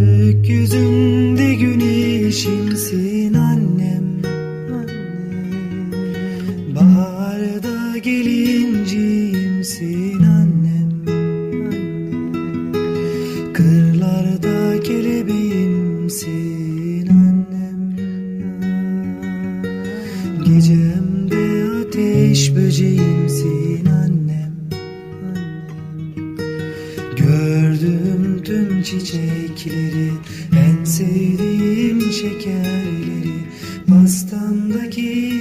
Gökyüzünde güneşimsin annem. Baharda gelincimsin annem. Kırlarda kelebeğimsin annem Gecemde ateş böceğimsin annem. Gördüm tüm çiçekleri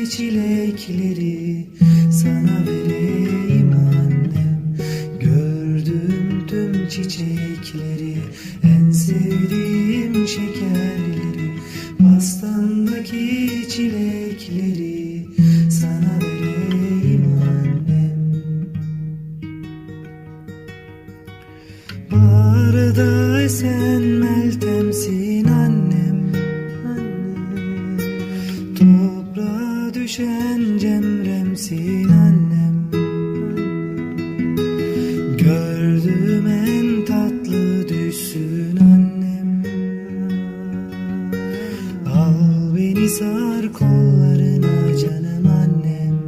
çilekleri Gördüğüm en tatlı düşsün annem. Al beni sar kollarına canım annem.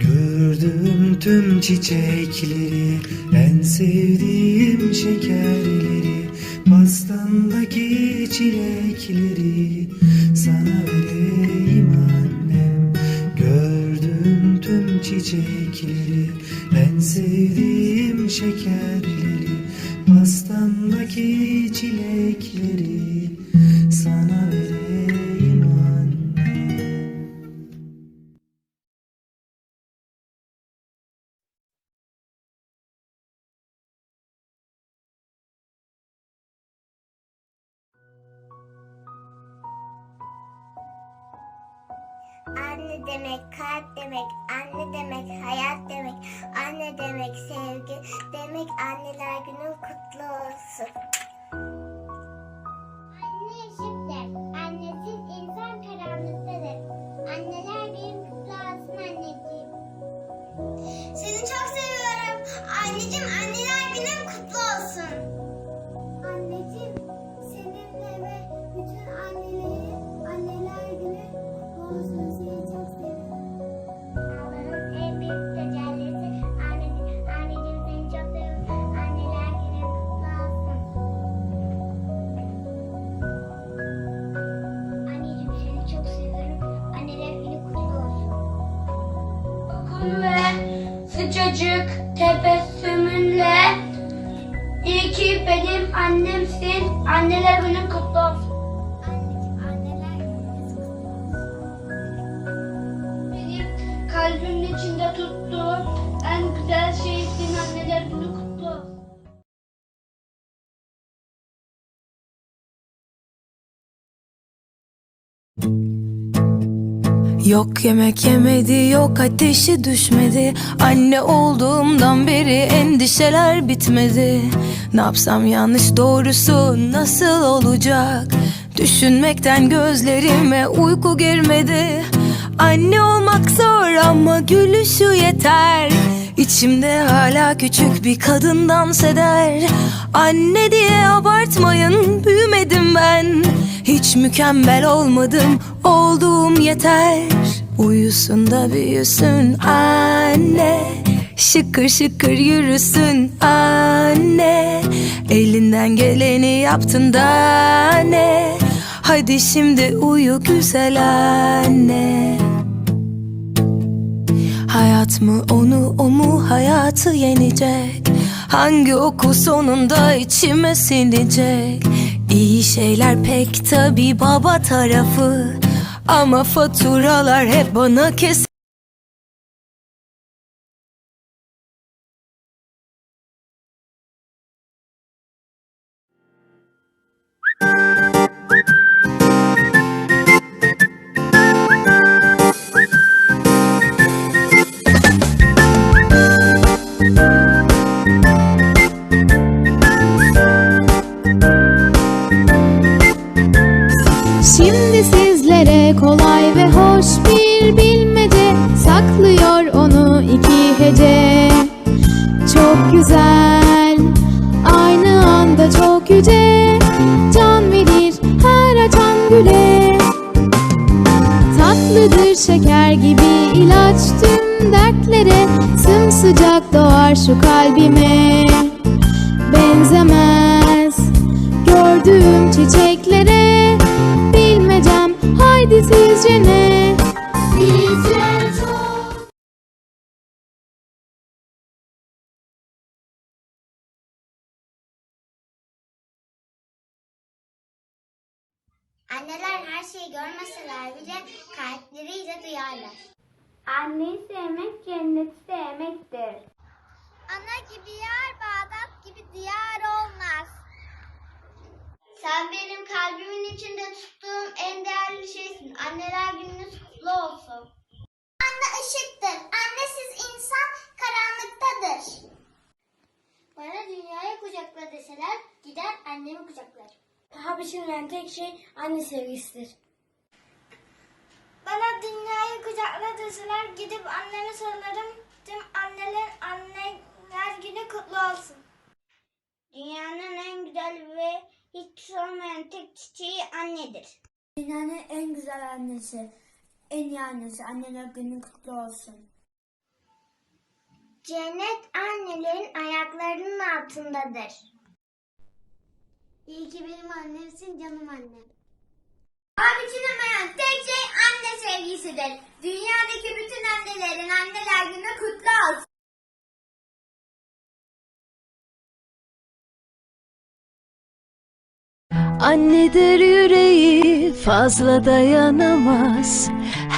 Gördüm tüm çiçekleri En sevdiğim şekerleri Pastandaki çilekleri çilekleri Sana vereyim annem Anne demek kalp demek, anne demek hayat demek, anne demek sevgi demek, anneler günü kutlu olsun. Tebessümünle İyi ki benim annemsin. Anneler günün kutlu olsun. Kalbimin içinde tuttuğum en güzel şeysin. Anneler günü kutlu Yok yemek yemedi, yok ateşi düşmedi. Anne olduğumdan beri endişeler bitmedi. Ne yapsam yanlış doğrusu nasıl olacak? Düşünmekten gözlerime uyku girmedi. Anne olmak zor ama gülüşü yeter İçimde hala küçük bir kadın dans eder Anne diye abartmayın büyümedim ben. Hiç mükemmel olmadım olduğum yeter. Uyusun da büyüsün anne. Şıkır şıkır yürüsün anne. Elinden geleni yaptın da ne? Hadi şimdi uyu güzel anne mı onu o mu hayatı yenecek? Hangi oku sonunda içime sinecek İyi şeyler pek tabi baba tarafı. Ama faturalar hep bana kes da çok yüce Can verir her açan güle. Tatlıdır şeker gibi ilaç tüm dertlere Sımsıcak doğar şu kalbime. Benzemez gördüğüm çiçeklere Bilmecem haydi sizce ne? Her şeyi görmeseler bile kalpleriyle duyarlar. Anneyi sevmek cenneti sevmektir. Ana gibi yer Bağdat gibi diyar olmaz. Sen benim kalbimin içinde tuttuğum en değerli şeysin. Anneler gününüz kutlu olsun. Anne ışıktır. Annesiz insan karanlıktadır. Bana dünyayı kucakla deseler gider annemi kucaklar. Biçilmeyen tek şey anne sevgisidir. Bana dünyayı kucakla deseler gidip anneme sarılırım. Tüm annelerin anneler günü kutlu olsun. Dünyanın en güzel ve hiç sormayan tek çiçeği annedir. Dünyanın en güzel annesi, en iyi annesi. Anneler günün kutlu olsun. Cennet annelerin ayaklarının altındadır. İyi ki benim annemsin canım annem. Abi çiğnemeyen tek şey anne sevgisidir. Dünyadaki bütün annelerin anneler günü kutlu olsun. Annedir yüreği fazla dayanamaz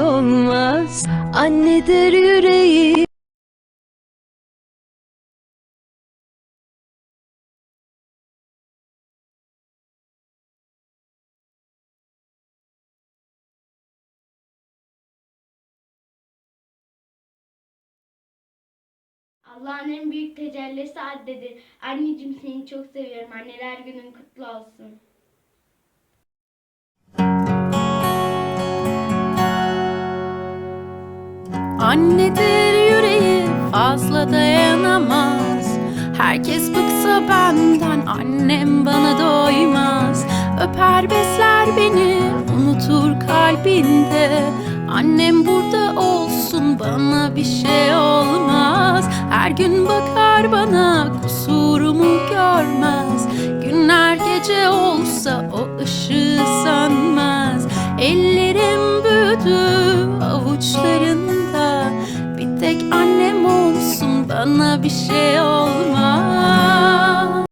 olmaz Annedir yüreği Allah'ın en büyük tecellisi addedir. Anneciğim seni çok seviyorum. Anneler günün kutlu olsun. Annedir yüreği fazla dayanamaz. Herkes bıksa benden annem bana doymaz. Öper besler beni unutur kalbinde. Annem burada olsun bana bir şey olmaz. Her gün bakar bana kusurumu görmez. Günler gece olsa o ışığı sönmez Ellerim büyüdü avuçlarında bana bir şey oldu